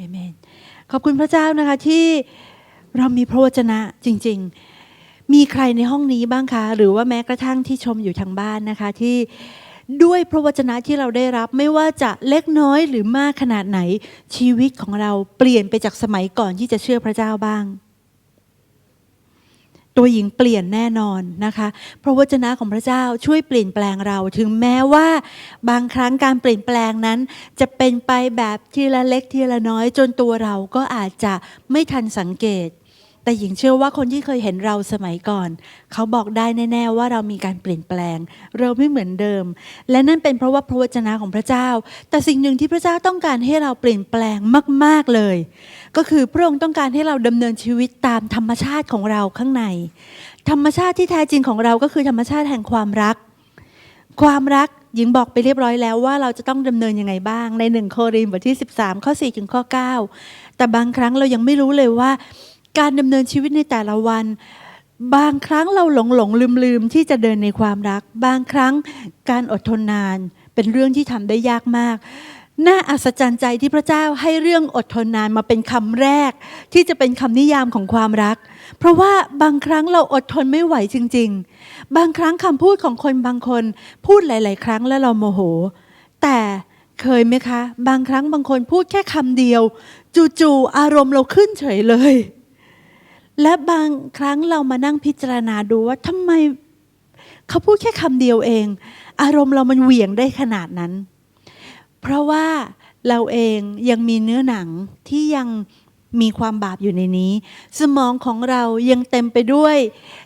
เอเมน ขอบคุณพระเจ้านะคะที่เรามีพระวจนะจริง ๆ มีใครในห้องนี้บ้างคะ หรือว่าแม้กระทั่งที่ชมอยู่ทางบ้านนะคะที่ด้วยพระวจนะที่เราได้รับไม่ว่าจะเล็กน้อยหรือมากขนาดไหนชีวิตของเราเปลี่ยนไปจากสมัยก่อนที่จะเชื่อพระเจ้าบ้าง ตัวหญิงเปลี่ยนแน่นอนนะคะ พระวจนะของพระเจ้าช่วยเปลี่ยนแปลงเรา ถึงแม้ว่าบางครั้งการเปลี่ยนแปลงนั้น จะเป็นไปแบบทีละเล็กทีละน้อยจนตัวเราก็อาจจะไม่ทันสังเกต แต่หญิงเชื่อว่าคนที่เคยเห็นเราสมัยก่อน เขาบอกได้แน่ๆว่าเรามีการเปลี่ยนแปลง เราไม่เหมือนเดิม และนั่นเป็นเพราะว่าพระวจนะของพระเจ้า แต่สิ่งหนึ่งที่พระเจ้าต้องการให้เราเปลี่ยนแปลงมาก ๆเลย ก็คือพระองค์ต้องการให้เราดำเนินชีวิตตามธรรมชาติของเราข้างใน ธรรมชาติที่แท้จริงของเราก็คือธรรมชาติแห่งความรัก ความรักหญิงบอกไปเรียบร้อยแล้วว่าเราจะต้องดำเนินยังไงบ้างในหนึ่งโครินธ์บทที่ 13 ข้อ 4 ถึงข้อ 9 แต่บางครั้งเรายังไม่รู้เลยว่า การดำเนินชีวิตในแต่ละวัน บางครั้งเราหลงหลงลืมลืมที่จะเดินในความรัก บางครั้งการอดทนนานเป็นเรื่องที่ทำได้ยากมาก น่าอัศจรรย์ใจที่พระเจ้าให้เรื่องอดทนนานมาเป็นคำแรก ที่จะเป็นคำนิยามของความรัก เพราะว่าบางครั้งเราอดทนไม่ไหวจริง ๆ บางครั้งคำพูดของคนบางคนพูดหลาย ๆ ครั้งแล้วเราโมโห แต่เคยไหมคะ บางครั้งบางคนพูดแค่คำเดียว จู่ๆอารมณ์เราขึ้นเฉยเลย และบางครั้งเรามานั่งพิจารณาดูว่าทำไมเขาพูดแค่คำเดียวเอง อารมณ์เรามันเหวี่ยงได้ขนาดนั้น เพราะว่าเราเองยังมีเนื้อหนังที่ยังมีความบาปอยู่ในนี้ สมองของเรายังเต็มไปด้วย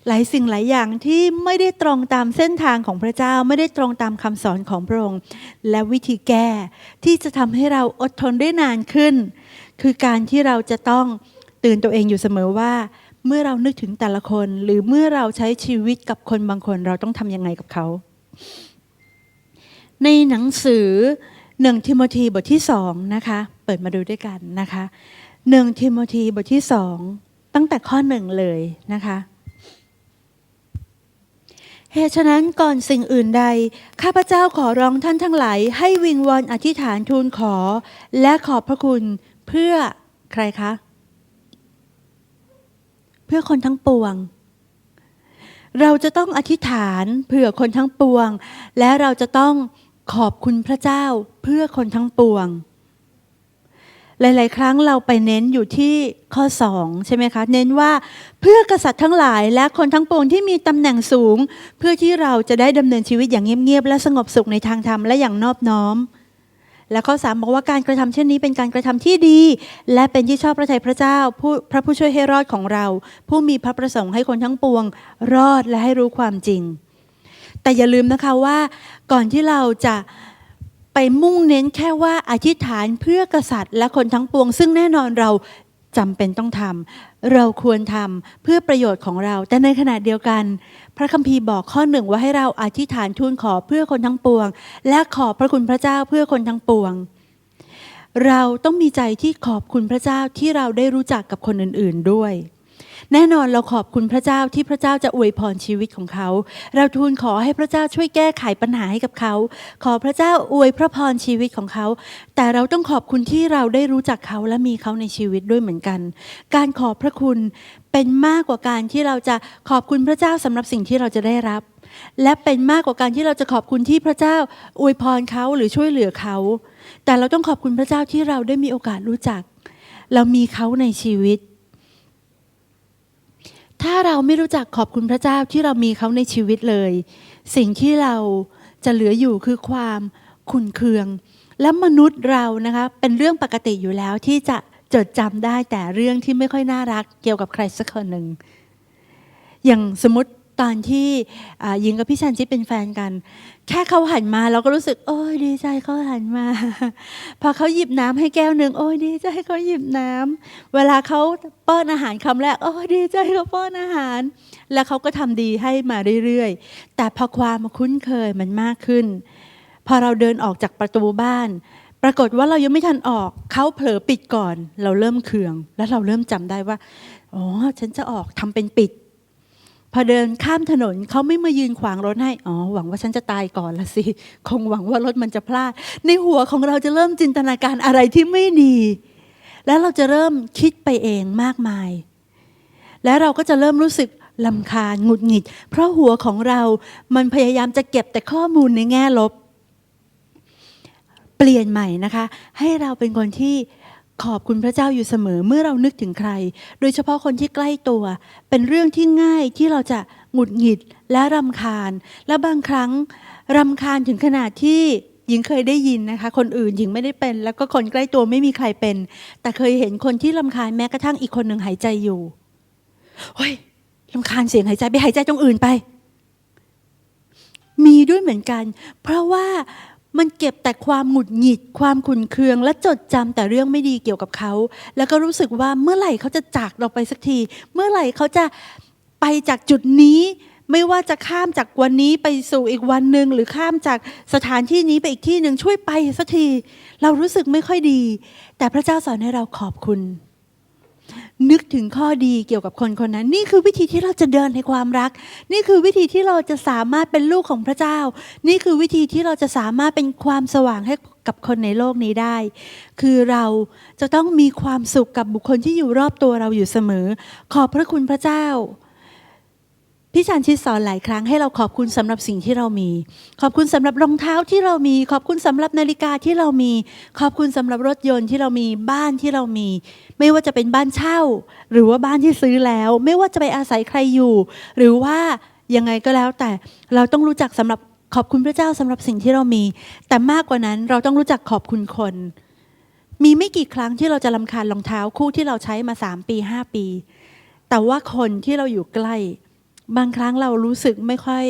หลายสิ่งหลายอย่างที่ไม่ได้ตรงตามเส้นทางของพระเจ้าไม่ได้ตรงตามคำสอนของพระองค์ และวิธีแก้ที่จะทำให้เราอดทนได้นานขึ้น คือการที่เราจะต้องตื่นตัวเองอยู่เสมอว่า เมื่อเรานึกถึงแต่ละคน หรือเมื่อเราใช้ชีวิตกับคนบางคนเราต้องทำยังไงกับเขา ในหนังสือหนึ่งทิโมธีบทที่สองนะคะเปิดมาดูด้วยกันนะคะหนึ่งทิโมธีบทที่สองตั้งแต่ข้อหนึ่งเลยนะคะเหตุฉะนั้นก่อนสิ่งอื่นใด ข้าพเจ้าขอร้องท่านทั้งหลายให้วิงวอนอธิษฐานทูลขอ และขอบพระคุณเพื่อใครคะ พื่อคนทั้งปวง เราจะต้องอธิษฐานเพื่อคนทั้งปวง และเราจะต้องขอบคุณพระเจ้าเพื่อคนทั้งปวง หลาย ๆ ครั้งเราไปเน้นอยู่ที่ข้อสองใช่ไหมคะ เน้นว่าเพื่อกษัตริย์ทั้งหลายและคนทั้งปวงที่มีตำแหน่งสูง เพื่อที่เราจะได้ดำเนินชีวิตอย่างเงียบ ๆ และสงบสุขในทางธรรมและอย่างนอบน้อม และข้อสามบอกว่าการกระทำเช่นนี้เป็นการกระทำที่ดี และเป็นที่ชอบพระทัยพระเจ้าผู้พระผู้ช่วยให้รอดของเรา ผู้มีพระประสงค์ให้คนทั้งปวง รอดและให้รู้ความจริง แต่อย่าลืมนะคะว่า ก่อนที่เราจะไปมุ่งเน้นแค่ว่าอธิษฐานเพื่อกษัตริย์ และคนทั้งปวง ซึ่งแน่นอนเรา จำเป็นต้องทำเราควรทำเพื่อประโยชน์ของเรา แต่ในขณะเดียวกัน พระคัมภีร์บอกข้อหนึ่งว่าให้เราอธิษฐานทูลขอเพื่อคนทั้งปวง และขอบพระคุณพระเจ้าเพื่อคนทั้งปวง เราต้องมีใจที่ขอบคุณพระเจ้าที่เราได้รู้จักกับคนอื่น ๆด้วย แน่นอนเราขอบคุณพระเจ้าที่พระเจ้าจะอวยพรชีวิตของเขา เราทูลขอให้พระเจ้าช่วยแก้ไขปัญหาให้กับเขา ขอพระเจ้าอวยพระพรชีวิตของเขา แต่เราต้องขอบคุณที่เราได้รู้จักเขาและมีเขาในชีวิตด้วยเหมือนกัน การขอบพระคุณเป็นมากกว่าการที่เราจะขอบคุณพระเจ้าสำหรับสิ่งที่เราจะได้รับ และเป็นมากกว่าการที่เราจะขอบคุณที่พระเจ้าอวยพรเขาหรือช่วยเหลือเขา แต่เราต้องขอบคุณพระเจ้าที่เราได้มีโอกาสรู้จัก เรามีเขาในชีวิต ถ้าเราไม่รู้จักขอบคุณพระเจ้าที่เรามีเขาในชีวิตเลย สิ่งที่เราจะเหลืออยู่คือความขุนเคือง และมนุษย์เรานะคะเป็นเรื่องปกติอยู่แล้วที่จะจดจำได้แต่เรื่องที่ไม่ค่อยน่ารักเกี่ยวกับใครสักคนหนึ่งอย่างสมมติ ตอนที่หญิงกับพี่ชันชิดเป็นแฟนกัน แค่เขาหันมาเราก็รู้สึก โอ้ยดีใจเขาหันมา พอเขาหยิบน้ำให้แก้วหนึ่งโอ้ยดีใจเขาหยิบน้ำเวลาเขาป้อนอาหารคำแรกโอ้ยดีใจเขาป้อนอาหาร แล้วเขาก็ทำดีให้มาเรื่อยๆ แต่พอความคุ้นเคยมันมากขึ้น พอเราเดินออกจากประตูบ้าน ปรากฏว่าเรายังไม่ทันออกเขาเผลอปิดก่อน เราเริ่มเคือง แล้วเราเริ่มจำได้ว่าอ๋อฉันจะออกทำเป็นปิด พอเดินข้ามถนนเขาไม่มายืนขวางรถให้ อ๋อ หวังว่าฉันจะตายก่อนละสิ คงหวังว่ารถมันจะพลาด ในหัวของเราจะเริ่มจินตนาการอะไรที่ไม่ดี แล้วเราจะเริ่มคิดไปเองมากมาย และเราก็จะเริ่มรู้สึกลำคาญหงุดหงิด เพราะหัวของเรา มันพยายามจะเก็บแต่ข้อมูลในแง่ลบ เปลี่ยนใหม่นะคะ ให้เราเป็นคนที่ ขอบคุณพระเจ้าอยู่เสมอเมื่อเรานึกถึงใคร โดยเฉพาะคนที่ใกล้ตัว เป็นเรื่องที่ง่ายที่เราจะหงุดหงิดและรำคาญ และบางครั้งรำคาญถึงขนาดที่หญิงเคยได้ยินนะคะ คนอื่นหญิงไม่ได้เป็น แล้วก็คนใกล้ตัวไม่มีใครเป็น แต่เคยเห็นคนที่รำคาญแม้กระทั่งอีกคนหนึ่งหายใจอยู่เฮ้ยรำคาญเสียงหายใจไปหายใจตรงอื่นไป มีด้วยเหมือนกัน เพราะว่า มันเก็บแต่ความหงุดหงิด ความขุนเคือง และจดจำแต่เรื่องไม่ดีเกี่ยวกับเขา แล้วก็รู้สึกว่าเมื่อไหร่เขาจะจากเราไปสักที เมื่อไหร่เขาจะไปจากจุดนี้ ไม่ว่าจะข้ามจากวันนี้ไปสู่อีกวันหนึ่งหรือข้ามจากสถานที่นี้ไปอีกที่หนึ่งช่วยไปสักที เรารู้สึกไม่ค่อยดี แต่พระเจ้าสอนให้เราขอบคุณ นึกถึงข้อดีเกี่ยวกับคนคนนั้น นี่คือวิธีที่เราจะเดินในความรัก นี่คือวิธีที่เราจะสามารถเป็นลูกของพระเจ้า นี่คือวิธีที่เราจะสามารถเป็นความสว่างให้กับคนในโลกนี้ได้ คือเราจะต้องมีความสุขกับบุคคลที่อยู่รอบตัวเราอยู่เสมอ ขอบพระคุณพระเจ้า พี่ชันชิดสอนหลายครั้งให้เราขอบคุณสำหรับสิ่งที่เรามี ขอบคุณสำหรับรองเท้าที่เรามี ขอบคุณสำหรับนาฬิกาที่เรามี ขอบคุณสำหรับรถยนต์ที่เรามีบ้านที่เรามี ไม่ว่าจะเป็นบ้านเช่า หรือว่าบ้านที่ซื้อแล้ว ไม่ว่าจะไปอาศัยใครอยู่ หรือว่ายังไงก็แล้วแต่เราต้องรู้จักสำหรับขอบคุณพระเจ้าสำหรับสิ่งที่เรามี แต่มากกว่านั้นเราต้องรู้จักขอบคุณคน มีไม่กี่ครั้งที่เราจะลำคาญรองเท้าคู่ที่เราใช้มาสามปีห้าปี แต่ว่าคนที่เราอยู่ใกล้ บางครั้งเรารู้สึกไม่ค่อย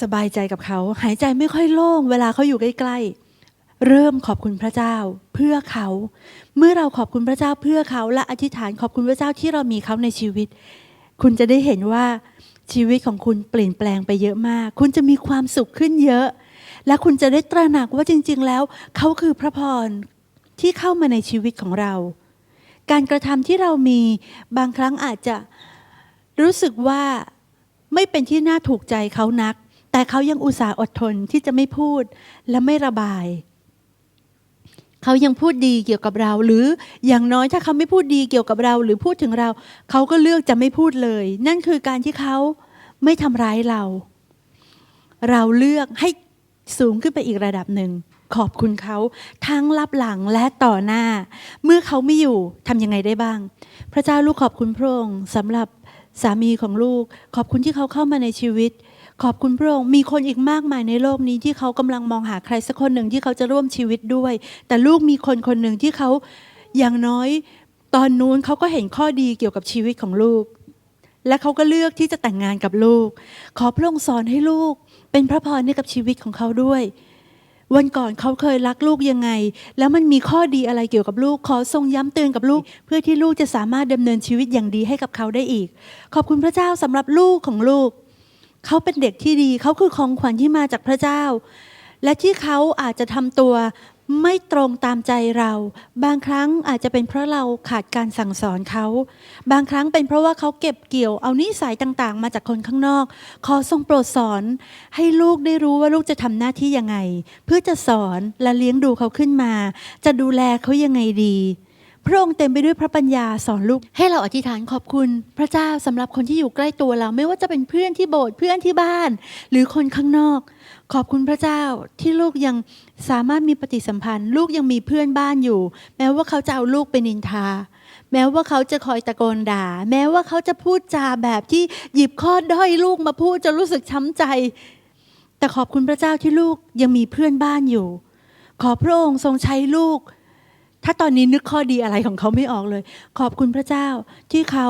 สบายใจกับเขา หายใจไม่ค่อยโล่ง เวลาเขาอยู่ใกล้ๆ เริ่มขอบคุณพระเจ้าเพื่อเขา เมื่อเราขอบคุณพระเจ้าเพื่อเขา และอธิษฐานขอบคุณพระเจ้าที่เรามีเขาในชีวิต คุณจะได้เห็นว่าชีวิตของคุณเปลี่ยนแปลงไปเยอะมาก คุณจะมีความสุขขึ้นเยอะ และคุณจะได้ตระหนักว่าจริง ๆ แล้วเขาคือพระพรที่เข้ามาในชีวิตของเรา การกระทำที่เรามีบางครั้งอาจจะ รู้สึกว่าไม่เป็นที่น่าถูกใจเขานัก แต่เขายังอุตส่าห์อดทนที่จะไม่พูดและไม่ระบาย เขายังพูดดีเกี่ยวกับเรา หรืออย่างน้อยถ้าเขาไม่พูดดีเกี่ยวกับเรา หรือพูดถึงเรา เขาก็เลือกจะไม่พูดเลย นั่นคือการที่เขาไม่ทำร้ายเรา เราเลือกให้สูงขึ้นไปอีกระดับหนึ่ง ขอบคุณเขาทั้งรับหลังและต่อหน้า เมื่อเขาไม่อยู่ทำยังไงได้บ้าง พระเจ้าลูกขอบคุณพระองค์สำหรับ สามีของลูก ขอบคุณที่เขาเข้ามาในชีวิต ขอบคุณพระองค์มีคนอีกมากมายในโลกนี้ที่เขากำลังมองหาใครสักคนหนึ่งที่เขาจะร่วมชีวิตด้วย แต่ลูกมีคนคนหนึ่งที่เขาอย่างน้อย ตอนนู้นเขาก็เห็นข้อดีเกี่ยวกับชีวิตของลูก และเขาก็เลือกที่จะแต่งงานกับลูก ขอพระองค์สอนให้ลูก เป็นพระพรให้กับชีวิตของเขาด้วย วันก่อนเขาเคยรักลูกยังไง แล้วมันมีข้อดีอะไรเกี่ยวกับลูก ขอทรงย้ำเตือนกับลูก เพื่อที่ลูกจะสามารถดำเนินชีวิตอย่างดีให้กับเขาได้อีก ขอบคุณพระเจ้าสำหรับลูกของลูก เขาเป็นเด็กที่ดี เขาคือของขวัญที่มาจากพระเจ้า และที่เขาอาจจะทำตัว ไม่ตรงตามใจเรา บางครั้งอาจจะเป็นเพราะเราขาดการสั่งสอนเขา บางครั้งเป็นเพราะว่าเขาเก็บเกี่ยวเอานิสัยต่างๆ มาจากคนข้างนอก ขอทรงโปรดสอน ให้ลูกได้รู้ว่าลูกจะทำหน้าที่ยังไง เพื่อจะสอนและเลี้ยงดูเขาขึ้นมา จะดูแลเขายังไงดี พระองค์เต็มไปด้วยพระปัญญาสอนลูก ให้เราอธิษฐานขอบคุณ พระเจ้าสำหรับคนที่อยู่ใกล้ตัวเรา ไม่ว่าจะเป็นเพื่อนที่โบสถ์เพื่อนที่บ้าน หรือคนข้างนอก ขอบคุณพระเจ้าที่ลูกยังสามารถมีปฏิสัมพันธ์ ลูกยังมีเพื่อนบ้านอยู่ แม้ว่าเขาจะเอาลูกไปนินทา แม้ว่าเขาจะคอยตะโกนด่า แม้ว่าเขาจะพูดจาแบบที่หยิบข้อด้อยลูกมาพูดจะรู้สึกช้ำใจ แต่ขอบคุณพระเจ้าที่ลูกยังมีเพื่อนบ้านอยู่ ขอพระองค์ทรงใช้ลูก ถ้าตอนนี้นึกข้อดีอะไรของเขาไม่ออกเลย ขอบคุณพระเจ้าที่เขา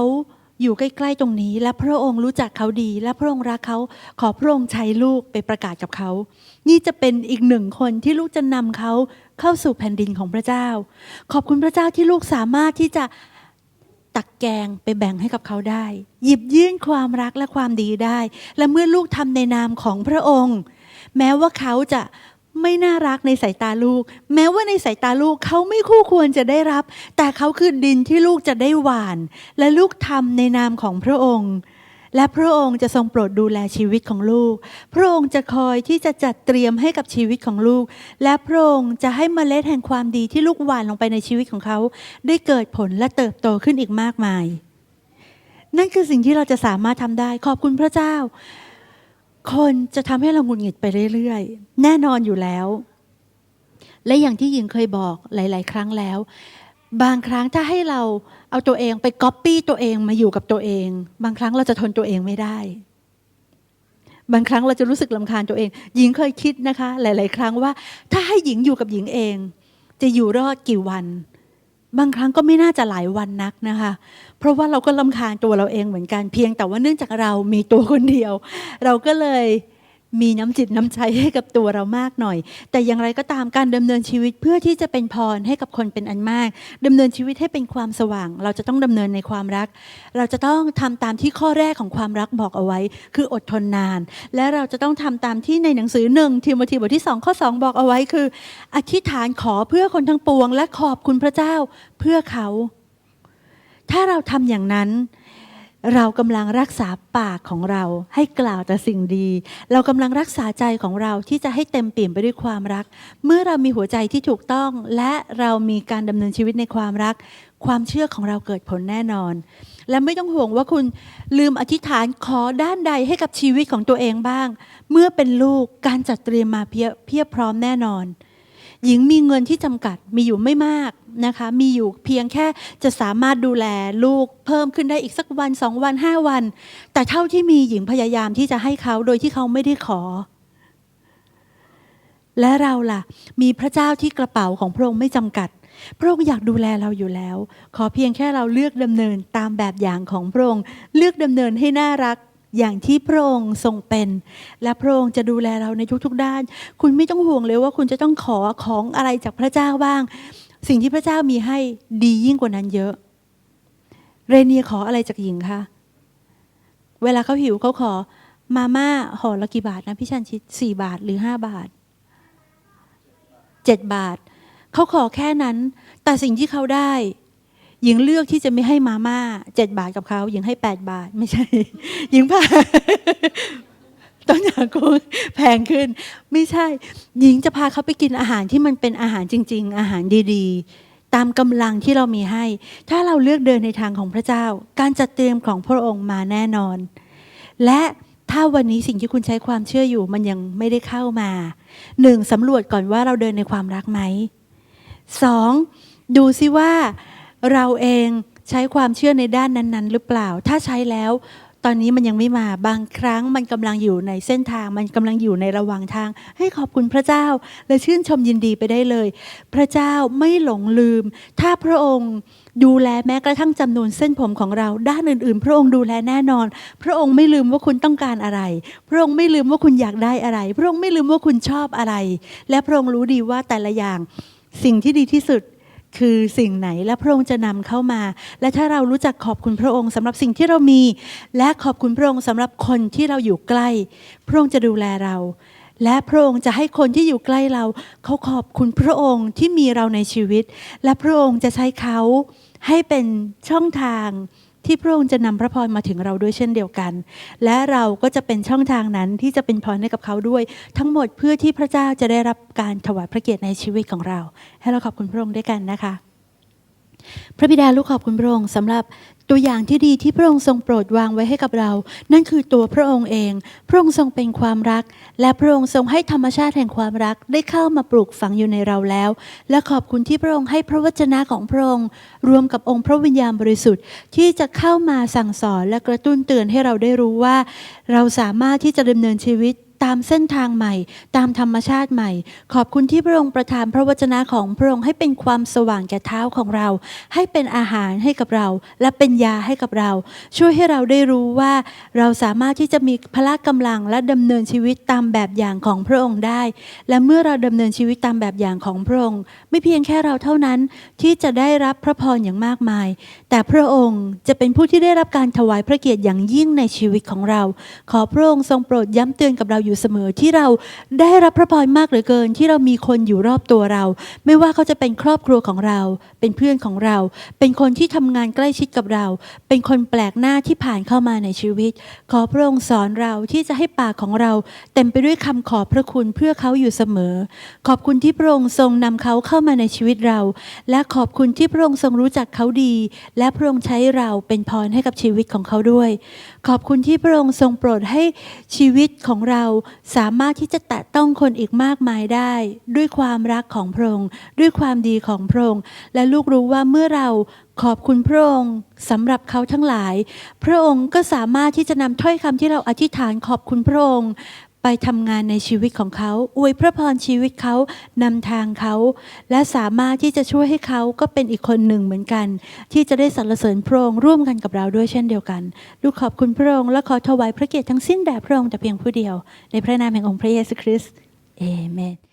อยู่ใกล้ๆตรงนี้ และพระองค์รู้จักเขาดี และพระองค์รักเขาขอพระองค์ใช้ลูกไปประกาศกับเขา นี่จะเป็นอีกหนึ่งคนที่ลูกจะนำเขาเข้าสู่แผ่นดินของพระเจ้า ขอบคุณพระเจ้าที่ลูกสามารถที่จะตักแกงไปแบ่งให้กับเขาได้ หยิบยื่นความรักและความดีได้ และเมื่อลูกทำในนามของพระองค์ แม้ว่าเขาจะ ไม่น่ารักในสายตาลูก แม้ว่าในสายตาลูกเขาไม่คู่ควรจะได้รับ แต่เขาคือดินที่ลูกจะได้หว่าน และลูกทำในนามของพระองค์ และพระองค์จะทรงโปรดดูแลชีวิตของลูก พระองค์จะคอยที่จะจัดเตรียมให้กับชีวิตของลูก และพระองค์จะให้เมล็ดแห่งความดีที่ลูกหว่านลงไปในชีวิตของเขา ได้เกิดผลและเติบโตขึ้นอีกมากมายนั่นคือสิ่งที่เราจะสามารถทำได้ ขอบคุณพระเจ้า คนจะทำให้เราหงุดหงิดไปเรื่อยๆ แน่นอนอยู่แล้ว และอย่างที่หญิงเคยบอกหลาย ๆ ครั้งแล้ว บางครั้งถ้าให้เราเอาตัวเองไปก๊อปปี้ตัวเองมาอยู่กับตัวเอง บางครั้งเราจะทนตัวเองไม่ได้ บางครั้งเราจะรู้สึกลำคาญตัวเอง หญิงเคยคิดนะคะ หลาย ๆ ครั้งว่า ถ้าให้หญิงอยู่กับหญิงเอง จะอยู่รอดกี่วัน บางครั้งก็ไม่น่าจะหลายวันนักนะคะ เพราะว่าเราก็ลำคาญตัวเราเองเหมือนกัน เพียงแต่ว่าเนื่องจากเรามีตัวคนเดียว เราก็เลย มีน้ำจิตน้ำใจให้กับตัวเรามากหน่อย แต่อย่างไรก็ตามการดำเนินชีวิตเพื่อที่จะเป็นพรให้กับคนเป็นอันมากดำเนินชีวิตให้เป็นความสว่าง เราจะต้องดำเนินในความรัก เราจะต้องทำตามที่ข้อแรกของความรักบอกเอาไว้ คืออดทนนาน และเราจะต้องทำตามที่ในหนังสือหนึ่งทิโมธีบทที่2ข้อ2 บอกเอาไว้คือ อธิษฐานขอเพื่อคนทั้งปวง และขอบคุณพระเจ้าเพื่อเขา ถ้าเราทำอย่างนั้น เรากำลังรักษาปากของเราให้กล่าวแต่สิ่งดี เรากำลังรักษาใจของเราที่จะให้เต็มเปี่ยมไปด้วยความรัก เมื่อเรามีหัวใจที่ถูกต้อง และเรามีการดำเนินชีวิตในความรัก ความเชื่อของเราเกิดผลแน่นอน และไม่ต้องห่วงว่าคุณลืมอธิษฐานขอด้านใดให้กับชีวิตของตัวเองบ้าง เมื่อเป็นลูกการจัดเตรียมมาเพียบพพร้อมแน่นอน หญิงมีเงินที่จำกัดมีอยู่ไม่มากนะคะ มีอยู่เพียงแค่จะสามารถดูแลลูกเพิ่มขึ้นได้อีกสักวันสองวันห้าวัน แต่เท่าที่มีหญิงพยายามที่จะให้เขาโดยที่เขาไม่ได้ขอ และเราล่ะ มีพระเจ้าที่กระเป๋าของพระองค์ไม่จำกัด พระองค์อยากดูแลเราอยู่แล้ว ขอเพียงแค่เราเลือกดำเนินตามแบบอย่างของพระองค์เลือกดำเนินให้น่ารัก อย่างที่พระองค์ทรงเป็น และพระองค์จะดูแลเราในทุกๆด้าน คุณไม่ต้องห่วงเลยว่าคุณจะต้องขอของอะไรจากพระเจ้าบ้าง สิ่งที่พระเจ้ามีให้ดียิ่งกว่านั้นเยอะ เรเนียขออะไรจากหญิงคะเวลาเขาหิวเขาขอมาม่าห่อละกี่บาทนะพี่ชันชิดสี่บาทหรือห้าบาทเจ็ดบาท เขาขอแค่นั้น แต่สิ่งที่เขาได้ หญิงเลือกที่จะไม่ให้มาม่าเจ็ดบาทกับเขาหญิงให้แปดบาทไม่ใช่ หญิงพาต้นยางกุ้งแพงขึ้น ไม่ใช่ หญิงจะพาเขาไปกินอาหารที่มันเป็นอาหารจริง ๆ อาหารดีๆ ตามกำลังที่เรามีให้ ถ้าเราเลือกเดินในทางของพระเจ้า การจัดเตรียมของพระองค์มาแน่นอน และถ้าวันนี้สิ่งที่คุณใช้ความเชื่ออยู่มันยังไม่ได้เข้ามาหนึ่งสำรวจก่อนว่าเราเดินในความรักไหมสองดูซิว่า เราเองใช้ความเชื่อในด้านนั้น ๆ หรือเปล่า ถ้าใช้แล้ว ตอนนี้มันยังไม่มาบางครั้งมันกำลังอยู่ในเส้นทาง มันกำลังอยู่ในระหว่างทาง ให้ขอบคุณพระเจ้า และชื่นชมยินดีไปได้เลย พระเจ้าไม่หลงลืม ถ้าพระองค์ดูแลแม้กระทั่งจำนวนเส้นผมของเรา ด้านอื่นๆ พระองค์ดูแลแน่นอน พระองค์ไม่ลืมว่าคุณต้องการอะไร พระองค์ไม่ลืมว่าคุณอยากได้อะไร พระองค์ไม่ลืมว่าคุณชอบอะไร และพระองค์รู้ดีว่าแต่ละอย่าง สิ่งที่ดีที่สุด คือสิ่งไหนและพระองค์จะนำเข้ามา และถ้าเรารู้จักขอบคุณพระองค์สำหรับสิ่งที่เรามี และขอบคุณพระองค์สำหรับคนที่เราอยู่ใกล้ พระองค์จะดูแลเรา และพระองค์จะให้คนที่อยู่ใกล้เรา เขาขอบคุณพระองค์ที่มีเราในชีวิต และพระองค์จะใช้เขาให้เป็นช่องทาง ที่พระองค์จะนำพระพรมาถึงเราด้วยเช่นเดียวกัน และเราก็จะเป็นช่องทางนั้นที่จะเป็นพรให้กับเขาด้วย ทั้งหมดเพื่อที่พระเจ้าจะได้รับการถวายพระเกียรติในชีวิตของเรา ให้เราขอบคุณพระองค์ด้วยกันนะคะ พระบิดาลูกขอบคุณพระองค์สำหรับตัวอย่างที่ดีที่พระองค์ทรงโปรดวางไว้ให้กับเรา นั่นคือตัวพระองค์เอง พระองค์ทรงเป็นความรัก และพระองค์ทรงให้ธรรมชาติแห่งความรักได้เข้ามาปลูกฝังอยู่ในเราแล้ว และขอบคุณที่พระองค์ให้พระวจนะของพระองค์ รวมกับองค์พระวิญญาณบริสุทธิ์ ที่จะเข้ามาสั่งสอนและกระตุ้นเตือนให้เราได้รู้ว่า เราสามารถที่จะดำเนินชีวิต ตามเส้นทางใหม่ ตามธรรมชาติใหม่ ขอบคุณที่พระองค์ประทานพระวจนะของพระองค์ให้เป็นความสว่างแก่เท้าของเรา ให้เป็นอาหารให้กับเรา และเป็นยาให้กับเรา ช่วยให้เราได้รู้ว่าเราสามารถที่จะมีพละกำลังและดำเนินชีวิตตามแบบอย่างของพระองค์ได้ และเมื่อเราดำเนินชีวิตตามแบบอย่างของพระองค์ ไม่เพียงแค่เราเท่านั้นที่จะได้รับพระพรอย่างมากมาย แต่พระองค์จะเป็นผู้ที่ได้รับการถวายพระเกียรติอย่างยิ่งในชีวิตของเรา ขอพระองค์ทรงโปรดย้ำเตือนกับเราอยู่อยู่เสมอที่เราได้รับพระพรมากเหลือเกิน ที่เรามีคนอยู่รอบตัวเรา ไม่ว่าเขาจะเป็นครอบครัวของเรา เป็นเพื่อนของเรา เป็นคนที่ทำงานใกล้ชิดกับเรา เป็นคนแปลกหน้าที่ผ่านเข้ามาในชีวิต ขอพระองค์สอนเราที่จะให้ปากของเรา เต็มไปด้วยคำขอบพระคุณเพื่อเขาอยู่เสมอ ขอบคุณที่พระองค์ทรงนำเขาเข้ามาในชีวิตเรา และขอบคุณที่พระองค์ทรงรู้จักเขาดี และพระองค์ใช้เราเป็นพรให้กับชีวิตของเขาด้วย ขอบคุณที่พระองค์ทรงโปรดให้ชีวิตของเราสามารถที่จะแตะต้องคนอีกมากมายได้ ด้วยความรักของพระองค์ด้วยความดีของพระองค์และลูกรู้ว่าเมื่อเราขอบคุณพระองค์สำหรับเขาทั้งหลาย พระองค์ก็สามารถที่จะนำถ้อยคำที่เราอธิษฐานขอบคุณพระองค์ ไปทำงานในชีวิตของเขา อวยพระพรชีวิตเขานำทางเขา และสามารถที่จะช่วยให้เขาก็เป็นอีกคนหนึ่งเหมือนกัน ที่จะได้สรรเสริญพระองค์ร่วมกันกับเราด้วยเช่นเดียวกัน ลูกขอบคุณพระองค์และขอถวายพระเกียรติทั้งสิ้นแด่พระองค์แต่เพียงผู้เดียว ในพระนามแห่งองค์พระเยซูคริสต์เอเมน